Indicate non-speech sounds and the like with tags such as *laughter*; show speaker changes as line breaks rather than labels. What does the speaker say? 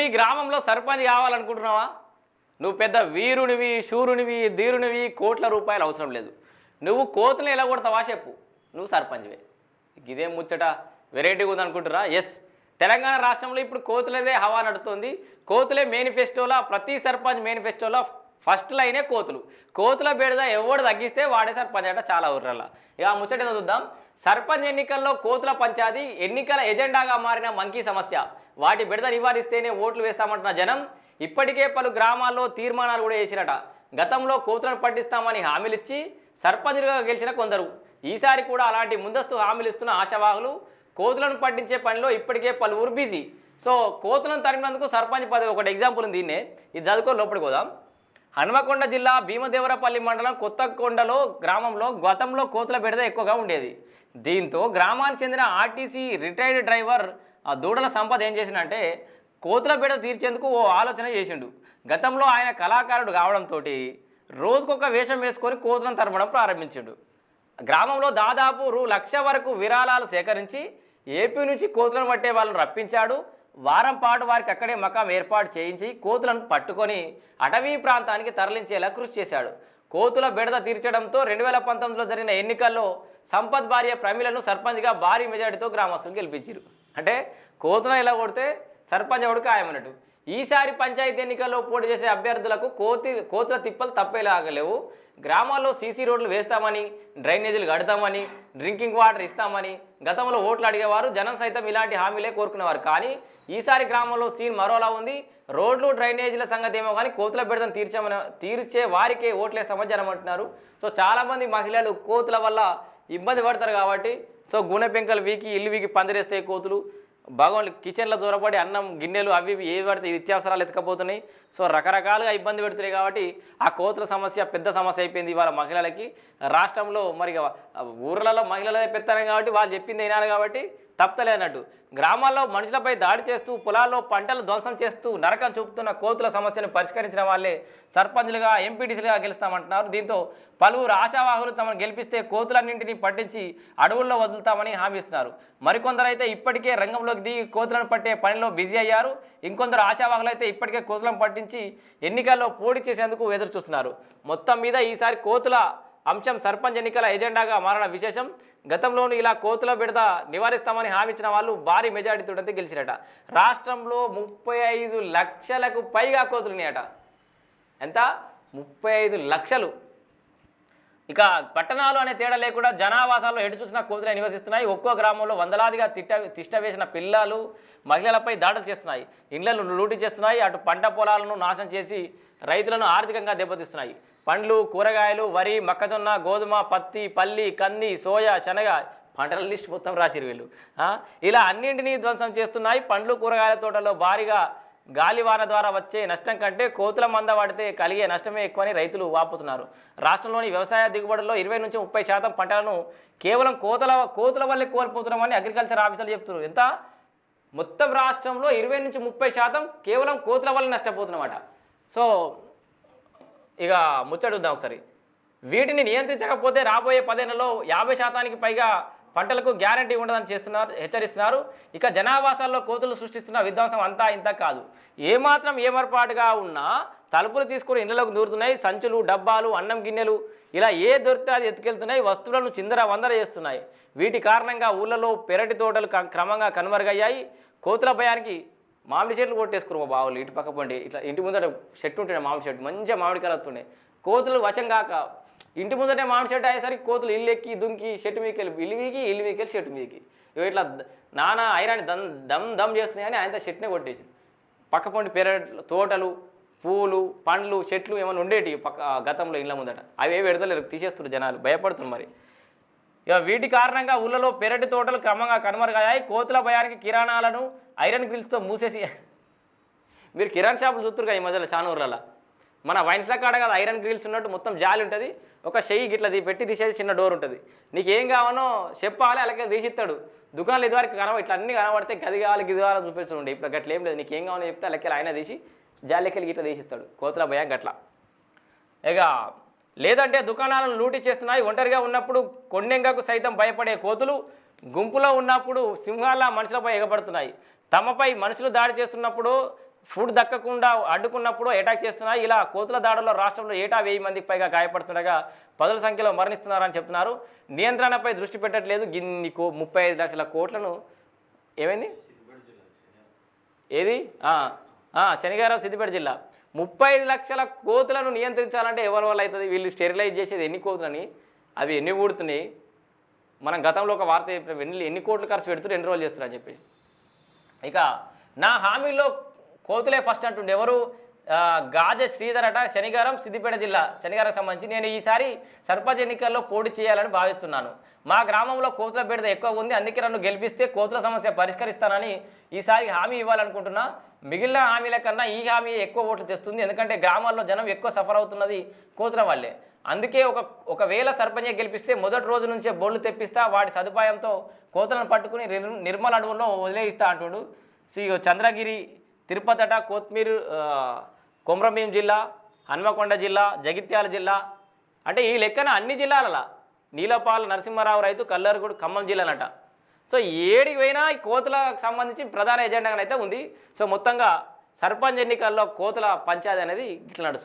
మీ గ్రామంలో సర్పంచ్ కావాలనుకుంటున్నావా? నువ్వు పెద్ద వీరునివి శూరునివి ధీరునివి కోట్ల రూపాయలు అవసరం లేదు. నువ్వు కోతులు ఎలా కొడతావా చెప్పు. నువ్వు సర్పంచ్వే. ఇదేం ముచ్చట వెరైటీగా ఉందనుకుంటురా ఎస్ తెలంగాణ రాష్ట్రంలో ఇప్పుడు కోతులదే హవా నడుతుంది. కోతులే మేనిఫెస్టోలో ప్రతి సర్పంచ్ మేనిఫెస్టోలో ఫస్ట్ లైనే కోతులు. కోతుల బేడద ఎవడు తగ్గిస్తే వాడే సర్పంచ్ అంట చాలా ఊర్లలో ఇక ఆ ముచ్చట ఏదో చూద్దాం. సర్పంచ్ ఎన్నికల్లో కోతుల పంచాది ఎన్నికల ఎజెండాగా మారిన మంకీ సమస్య. వాటి బెడద నివారిస్తేనే ఓట్లు వేస్తామంటున్న జనం ఇప్పటికే పలు గ్రామాల్లో తీర్మానాలు కూడా చేసిరట గతంలో కోతులను పట్టిస్తామని హామీలిచ్చి సర్పంచులుగా గెలిచిన కొందరు. ఈసారి కూడా అలాంటి ముందస్తు హామీలు ఇస్తున్న ఆశావాహులు కోతులను పట్టించే పనిలో ఇప్పటికే పలువురు బిజీ. సో కోతులను తరిమినందుకు సర్పంచ్ పదవి ఒకటి ఎగ్జాంపుల్ ఉంది దీన్నే ఇది చదువుకో లోపలికి పోదాం. హనుమకొండ జిల్లా భీమదేవరపల్లి మండలం కొత్తకొండలో గ్రామంలో గతంలో కోతుల బెడద ఎక్కువగా ఉండేది. దీంతో గ్రామానికి చెందిన ఆర్టీసీ రిటైర్డ్ డ్రైవర్ ఆ దూడల సంపద ఏం చేసిందంటే కోతుల బెడద తీర్చేందుకు ఓ ఆలోచన చేసిండు. గతంలో ఆయన కళాకారుడు కావడంతో రోజుకొక వేషం వేసుకొని కోతులను తరపడం ప్రారంభించాడు. గ్రామంలో దాదాపు రూ లక్ష వరకు విరాళాలు సేకరించి ఏపీ నుంచి కోతులను పట్టే వాళ్ళని రప్పించాడు. వారం పాటు వారికి అక్కడే మకాం ఏర్పాటు చేయించి కోతులను పట్టుకొని అటవీ ప్రాంతానికి తరలించేలా కృషి చేశాడు. కోతుల బెడద తీర్చడంతో రెండు వేల పంతొమ్మిదిలో జరిగిన ఎన్నికల్లో సంపత్ భార్య ప్రమిలను సర్పంచ్గా భారీ మెజార్టీతో గ్రామస్తులు గెలిపించారు అంటే కోతున ఇలా కొడితే సర్పంచ్ ఎవడు ఖాయమన్నట్టు. ఈసారి పంచాయతీ ఎన్నికల్లో పోటీ చేసే అభ్యర్థులకు కోతి కోతుల తిప్పలు తప్పేలాగలేవు గ్రామాల్లో సీసీ రోడ్లు వేస్తామని డ్రైనేజీలు కడతామని డ్రింకింగ్ వాటర్ ఇస్తామని గతంలో ఓట్లు అడిగేవారు జనం సైతం ఇలాంటి హామీలే కోరుకునేవారు. కానీ ఈసారి గ్రామంలో సీన్ మరోలా ఉంది. రోడ్లు డ్రైనేజీల సంగతి ఏమో కానీ కోతుల బెడదను తీర్చామని తీర్చే వారికే ఓట్లేస్తామని జనం అంటున్నారు. సో చాలామంది మహిళలు కోతుల వల్ల ఇబ్బంది పడతారు కాబట్టి సో గుణె పెంకలు వీకి ఇల్లు వీకి పందిరేస్తాయి కోతులు. భగవాన్ కిచెన్లో దూరపడి అన్నం గిన్నెలు అవి ఇవి ఏవి పడితే నిత్యావసరాలు ఎత్తుకపోతున్నాయి. సో రకరకాలుగా ఇబ్బంది పెడుతున్నాయి కాబట్టి ఆ కోతుల సమస్య పెద్ద సమస్య అయిపోయింది ఇవాళ మహిళలకి. రాష్ట్రంలో మరి ఊర్లలో మహిళలే పెత్తనం కాబట్టి వాళ్ళు చెప్పింది వినాలి కాబట్టి తప్పలేనట్టు అన్నట్టు గ్రామాల్లో మనుషులపై దాడి చేస్తూ పొలాల్లో పంటలు ధ్వంసం చేస్తూ నరకం చూపుతున్న కోతుల సమస్యను పరిష్కరించిన వాళ్ళే సర్పంచ్లుగా ఎంపీటీసీలుగా గెలుస్తామంటున్నారు. దీంతో పలువురు ఆశావాహులు తమను గెలిపిస్తే కోతులన్నింటినీ పట్టించి అడవుల్లో వదులుతామని హామీ ఇస్తున్నారు. మరికొందరైతే ఇప్పటికే రంగంలోకి దిగి కోతులను పట్టే పనిలో బిజీ అయ్యారు. ఇంకొందరు ఆశావాహులు అయితే ఇప్పటికే కోతులను పట్టించి ఎన్నికల్లో పోటీ చేసేందుకు ఎదురు చూస్తున్నారు మొత్తం మీద ఈసారి కోతుల అంశం సర్పంచ్ ఎన్నికల ఎజెండాగా మారడం విశేషం. గతంలోనూ ఇలా కోతుల బిడత నివారిస్తామని హామీ ఇచ్చిన వాళ్ళు భారీ మెజారిటీతో గెలిచిరట. రాష్ట్రంలో ముప్పై ఐదు లక్షలకు పైగా కోతులు ఉన్నాయట. ఎంత? ముప్పై ఐదు లక్షలు. ఇక పట్టణాలు అనే తేడా లేకుండా జనావాసాల్లో ఎటు చూసినా కోతులే నివసిస్తున్నాయి. ఒక్కో గ్రామంలో వందలాదిగా తిట్ట తిష్ట వేసిన పిల్లలు మహిళలపై దాడులు చేస్తున్నాయి. ఇండ్లను లూటీ చేస్తున్నాయి. అటు పంట పొలాలను నాశనం చేసి రైతులను ఆర్థికంగా దెబ్బతీస్తున్నాయి. పండ్లు కూరగాయలు వరి మొక్కజొన్న గోధుమ పత్తి పల్లి కంది సోయా శనగ పంటల లిస్ట్ మొత్తం రాసిరు వీళ్ళు. ఇలా అన్నింటినీ ధ్వంసం చేస్తున్నాయి. పండ్లు కూరగాయల తోటలో భారీగా గాలివాన ద్వారా వచ్చే నష్టం కంటే కోతుల మంద పడితే కలిగే నష్టమే ఎక్కువని రైతులు వాపుతున్నారు. రాష్ట్రంలోని వ్యవసాయ దిగుబడుల్లో ఇరవై నుంచి ముప్పై శాతం పంటలను కేవలం కోతల కోతుల వల్లే కోల్పోతున్నామని అగ్రికల్చర్ ఆఫీసర్లు చెప్తున్నారు. ఎంత? మొత్తం రాష్ట్రంలో ఇరవై నుంచి ముప్పై శాతం కేవలం కోతుల వల్ల నష్టపోతున్నమాట. సో ఇక ముచ్చడుద్దాం ఒకసారి. వీటిని నియంత్రించకపోతే రాబోయే పదేళ్ళలో యాభై శాతానికి పైగా పంటలకు గ్యారంటీ ఉండదని చేస్తున్నారు హెచ్చరిస్తున్నారు. ఇక జనావాసాల్లో కోతులు సృష్టిస్తున్న విధ్వంసం అంతా ఇంత కాదు. ఏమాత్రం ఏమర్పాటుగా ఉన్నా తలుపులు తీసుకుని ఇళ్ళలోకి దూరుతున్నాయి సంచులు డబ్బాలు అన్నం గిన్నెలు ఇలా ఏ దొరికితే అది ఎత్తుకెళ్తున్నాయి వస్తువులను చిందర వందర చేస్తున్నాయి. వీటి కారణంగా ఊళ్ళలో పెరటి తోటలు క- క్రమంగా కనుమరుగయ్యాయి. కోతుల భయానికి మామిడి చెట్లు కొట్టేసుకురు మా బావులు ఇటు పక్క పండి ఇట్లా ఇంటి ముందర చెట్టు ఉంటుండే మామిడి చెట్టు మంచిగా మామిడికాయలు వస్తుండే. కోతులు వశం కాక ఇంటి ముందరే మామిడి చెట్టు అయ్యేసరికి కోతులు ఇల్లు ఎక్కి దుంకి చెట్టు మీదకి వెళ్ళి ఇల్లు మీకి ఇల్లు మీదకి వెళ్ళి చెట్టు మీదకి. ఇవి ఇట్లా నానా ఐరాని దమ్ దమ్ దమ్ చేస్తున్నాయని ఆయన చెట్టునే కొట్టేసి పక్క పండి పెరట్లు తోటలు పూలు పండ్లు చెట్లు ఏమైనా ఉండేటి పక్క గతంలో ఇళ్ళ ముందట. అవి ఏవి పెడతలేరు తీసేస్తున్నారు జనాలు భయపడుతున్నారు మరి. ఇక వీటి కారణంగా ఊళ్ళలో పెరటి తోటలు క్రమంగా కనుమరుగాయి కోతుల భయానికి కిరాణాలను ఐరన్ గ్రిల్స్తో మూసేసి *laughs* మీరు కిరాణ్ షాపులు చూస్తున్నారు ఈ మధ్యలో చాలా ఊర్లలో మన వైన్స్ల కాడ కదా ఐరన్ గ్రిల్స్ ఉన్నట్టు మొత్తం జాలి ఉంటుంది ఒక చెయ్యి గిట్ల పెట్టి తీసేది చిన్న డోర్ ఉంటుంది. నీకు ఏం కావాలో చెప్పాలి అలాగే తీసిస్తాడు. దుకాణాలు ఇదివరకు కనవ ఇట్లా అన్ని కనబడితే గది కావాలి గిది కావాలి చూపిస్తుండే ఇప్పుడు గట్ల ఏం లేదు నీకు ఏం కావాలో చెప్తే అలాగే ఆయన తీసి జాలికెళ్ళి గిట్ల తీసిస్తాడు. కోతుల భయం గట్ల. ఇక లేదంటే దుకాణాలను లూటీ చేస్తున్నాయి ఒంటరిగా ఉన్నప్పుడు కొండెంగకు సైతం భయపడే కోతులు గుంపులో ఉన్నప్పుడు సింహాల మనుషులపై ఎగబడుతున్నాయి. తమపై మనుషులు దాడి చేస్తున్నప్పుడు ఫుడ్ దక్కకుండా అడ్డుకున్నప్పుడు అటాక్ చేస్తున్నారు ఇలా కోతుల దాడుల్లో రాష్ట్రంలో ఏటా వెయ్యి మందికి పైగా గాయపడుతుండగా పదుల సంఖ్యలో మరణిస్తున్నారని చెప్తున్నారు. నియంత్రణపై దృష్టి పెట్టట్లేదు. గిన్ని కో ముప్పై ఐదు లక్షల కోట్లను ఏమైంది? ఏది? శనిగారం సిద్దిపేట జిల్లా. ముప్పై ఐదు లక్షల కోతులను నియంత్రించాలంటే ఎవరి వల్ల అవుతుంది? వీళ్ళు స్టెరిలైజ్ చేసేది ఎన్ని కోతులని? అవి ఎన్ని ఊడుతున్నాయి? మనం గతంలో ఒక వార్త చెప్పినాం ఎన్ని ఎన్ని కోట్లు ఖర్చు పెడుతున్నారు? ఎన్ని రోజులు చేస్తున్నారు అని ఇక నా హామీలో కోతులే ఫస్ట్ అంటుండే ఎవరు? గాజ శ్రీధర్ అట శనిగారం సిద్దిపేట జిల్లా. శనిగారం సంబంధించి నేను ఈసారి సర్పంచ్ ఎన్నికల్లో పోటీ చేయాలని భావిస్తున్నాను. మా గ్రామంలో కోతుల బెడద ఎక్కువ ఉంది అందుకే నన్ను గెలిపిస్తే కోతుల సమస్య పరిష్కరిస్తానని ఈసారి హామీ ఇవ్వాలనుకుంటున్నా. మిగిలిన హామీల కన్నా ఈ హామీ ఎక్కువ ఓట్లు తెస్తుంది ఎందుకంటే గ్రామాల్లో జనం ఎక్కువ సఫర్ అవుతున్నది కోతుల వల్లే. అందుకే ఒక ఒకవేళ సర్పంచ్ గెలిపిస్తే మొదటి రోజు నుంచే బోర్డు తెప్పిస్తా వాటి సదుపాయంతో కోతులను పట్టుకుని నిర్మల్ అడవుల్లో వదిలేయిస్తా అంటుడు శ్రీ చంద్రగిరి తిరుపతట కోత్మీర్ కొమరంభీం జిల్లా హన్మకొండ జిల్లా జగిత్యాల జిల్లా అంటే ఈ లెక్కన అన్ని జిల్లాలలో నీలపాల నరసింహారావు రైతు కల్లరుగుడు ఖమ్మం జిల్లానట సో ఏడికి పోయినా ఈ కోతులకు సంబంధించి ప్రధాన ఎజెండాగా అయితే ఉంది. సో మొత్తంగా సర్పంచ్ ఎన్నికల్లో కోతుల పంచాయతీ అనేది ఇట్లా నడుస్తుంది.